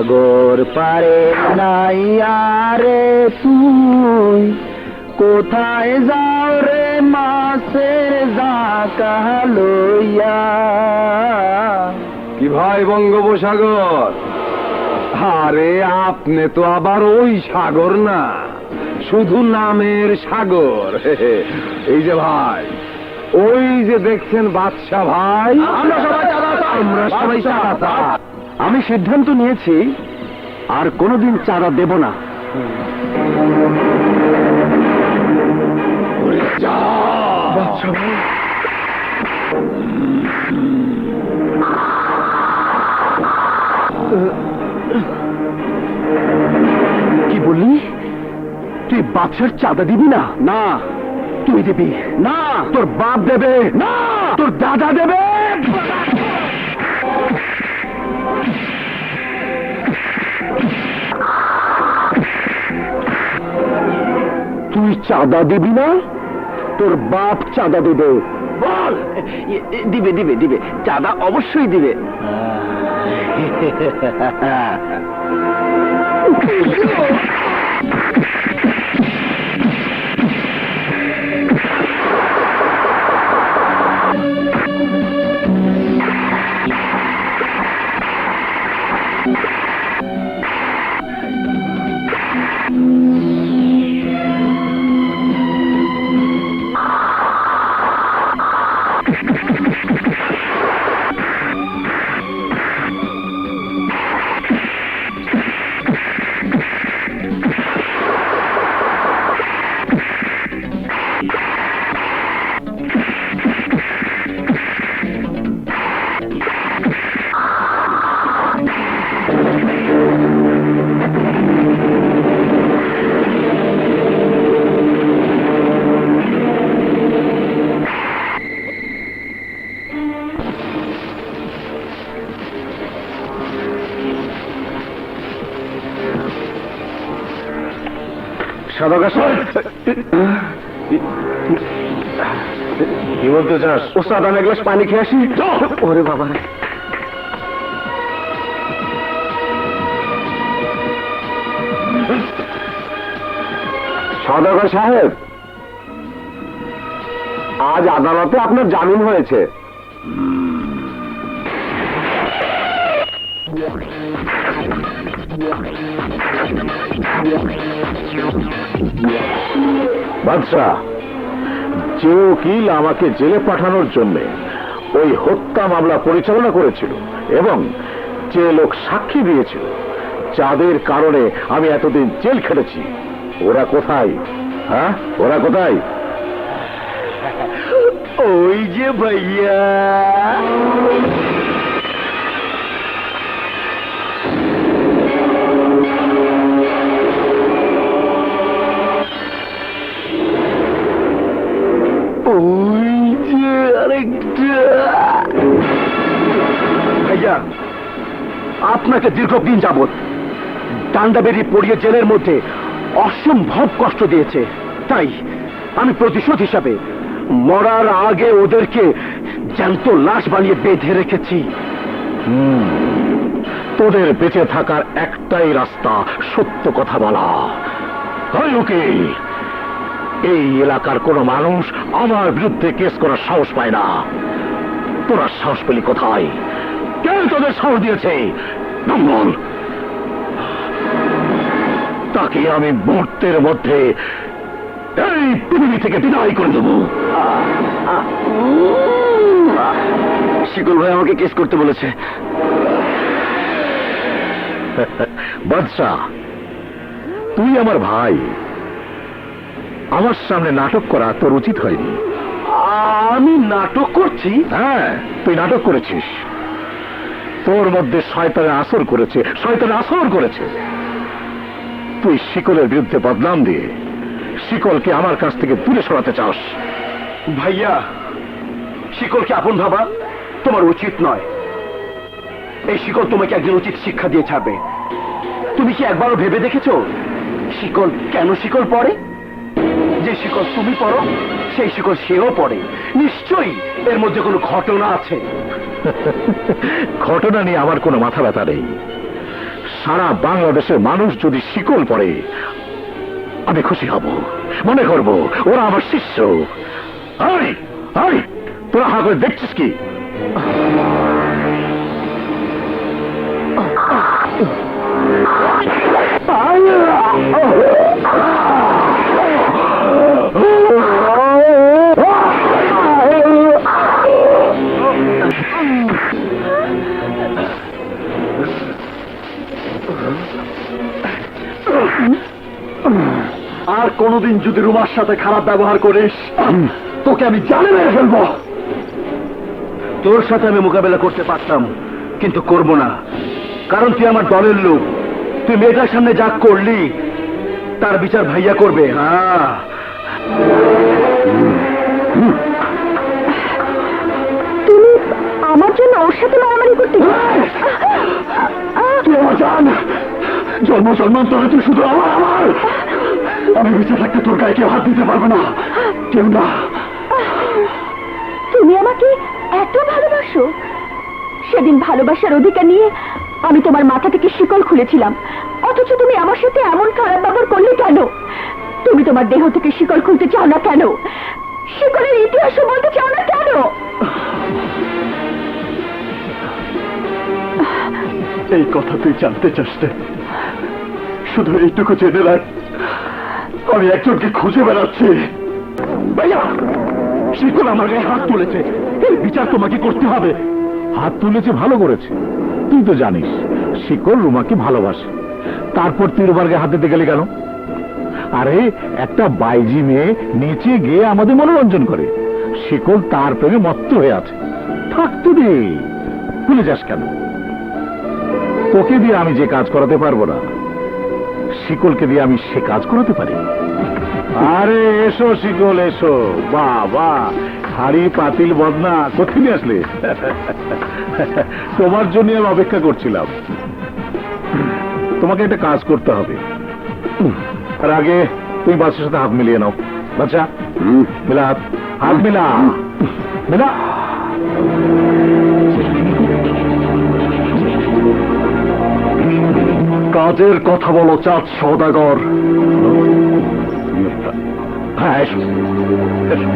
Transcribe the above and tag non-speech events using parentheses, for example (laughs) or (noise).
সাগর পারে নাই আরে তুই। কোথায় যাও রে মাসের জাকা লইয়া? কি ভাই বঙ্গোপসাগর? আরে আপনি তো আবার ওই সাগর না শুধু নামের সাগর। এই যে ভাই ওই যে দেখছেন বাদশা ভাই আমরা সবাই আমরা সবাই। আমি সিদ্ধান্ত নিয়েছি আর কোনোদিন চাঁদা দেব না। কি বললি? তুই বাদশার চাঁদা দিবি না? না। তুই দিবি? না। তোর বাপ দেবে? না। তোর দাদা দেবে? চাঁদা দিবি না? তোর বাপ চাঁদা দিবে। বল! দিবে দিবে দিবে। চাঁদা অবশ্যই দিবে। (laughs) (laughs) সাদাকা কি বলতে চাস ওস্তাদ আমি এক গ্লাস পানি খেয়ে আসি। ওরে বাবা সদাগর সাহেব আজ আদালতে আপনার জামিন হয়েছে। বাদশাহ যে উকিল আমাকে জেলে পাঠানোর জন্য ওই হত্যা মামলা পরিচালনা করেছিল এবং যে লোক সাক্ষী দিয়েছিল যাদের কারণে আমি এতদিন জেল খেটেছি। ওরা কোথায়? হ্যাঁ? ওরা কোথায়? ওই যে ভাইয়া। আপনাকে দীর্ঘদিন যাবৎ ডান্ডা বেরিয়ে পড়িয়ে জেলের মধ্যে অসম্ভব কষ্ট দিয়েছে। তাই আমি প্রতিশোধ হিসাবে মরার আগে ওদেরকে জ্যান্ত লাশ বানিয়ে বেঁধে রেখেছি। তোদের বেঁচে থাকার একটাই রাস্তা, সত্য কথা বলা। হয় ওকে এই এলাকার কোনো মানুষ আমার বিরুদ্ধে কেস করার সাহস পায় না। তোরা সাহস পেলি কোথায়? কে তোদের সাহস দিয়েছে? তাকে আমি মুহূর্তের মধ্যে এই পৃথিবী থেকে বিদায় করে দেবো। শিকল ভাই আমাকে কেস করতে বলেছে। বাদশাহ, তুই আমার ভাই। আমার সামনে নাটক করা তোর উচিত হয়নি। আমি নাটক করছি? হ্যাঁ তুই নাটক করেছিস। তোর মধ্যে শয়তানের আসর করেছে শয়তানের আসর করেছে। তুই শিকলের বিরুদ্ধে বদনাম দিয়ে শিকলকে আমার কাছ থেকে দূরে সরাতে চাস। ভাইয়া শিকলকে আপন ভাবা তোমার উচিত নয়। এই শিকল তোমাকে একজন উচিত শিক্ষা দিয়ে ছাড়বে। তুমি কি একবারও ভেবে দেখেছ? শিকল কেন শিকল পড়ে? যে শিকল তুমি পড়ো সেই শিকল সেও পড়ে। নিশ্চয়ই এর মধ্যে কোনো ঘটনা আছে। ঘটনা নিয়ে আমার কোনো মাথা ব্যথা নেই। সারা বাংলাদেশের মানুষ যদি শিকল পড়ে আমি খুশি হব। মনে করব ওরা আমার শিষ্য। তোরা হা করে দেখছিস কি? আর কোনোদিন যদি রুমার সাথে খারাপ ব্যবহার করিস তোকে আমি জানে মেরে ফেলব। তোর সাথে আমি মোকাবেলা করতে পারতাম কিন্তু করব না। কারণ তুই আমার দলের লোক। তুই মেয়েটার সামনে যা করলি তার বিচার ভাইয়া করবে হ্যাঁ। তুমি আমার জন্য ওর সাথে মারামারি করতে জন্ম জন্মান্তরে তুই শুধু আমার আমার। আমি বেঁচে থাকতে তোর গায়ে কেউ হাত দিতে পারবে না। কেউ না। তুমি আমাকে এত ভালোবাসো। সেদিন ভালোবাসার অধিকার নিয়ে আমি তোমার মাথা থেকে শিকল খুলেছিলাম। অথচ তুমি আমার সাথে এমন খারাপ ব্যবহার করলে কেন? তুমি তোমার দেহ থেকে শিকল খুলতে চাও না কেন? শিকলের ইতিহাসও বলতে চাও না কেন? এই কথা তুই জানতে চাস শুধু এইটুকু জেনে রাখ। আমি একজনকে খুঁজে বেড়াচ্ছি। ভাইয়া, শিকল আমার গায়ে হাত তুলেছে। এর বিচার তোমাকে করতে হবে। হাত তুলেছে, ভালো করেছে। তুই তো জানিস, শিকল রুমাকে ভালোবাসে। তারপর তুই রুমার গায়ে হাত দিতে গেলে কেন? আরে, একটা বাইজি মেয়ে নেচে গিয়ে আমাদের মনোরঞ্জন করে। শিকল তার প্রেমে মত্ত হয়ে আছে। থাকতো দে, ভুলে যাস কেন? তোকে দিয়ে আমি যে কাজ করাতে পারব না, শিকলকে দিয়ে আমি সে কাজ করাতে পারি। আরে এসো শিকল এসো। বাবা হাড়ি পাতিল বদনা কোথায় নিয়ে আসলে? তোমার জন্য আমি অপেক্ষা করছিলাম। তোমাকে একটা কাজ করতে হবে। আর আগে তুমি বাচ্চার সাথে হাত মিলিয়ে নাও। বাচ্চা মিলা হাত হাত মিলা। মিলা। কাজের কথা বলো চাঁদ সদাগর হ্যাঁ এসো এসো।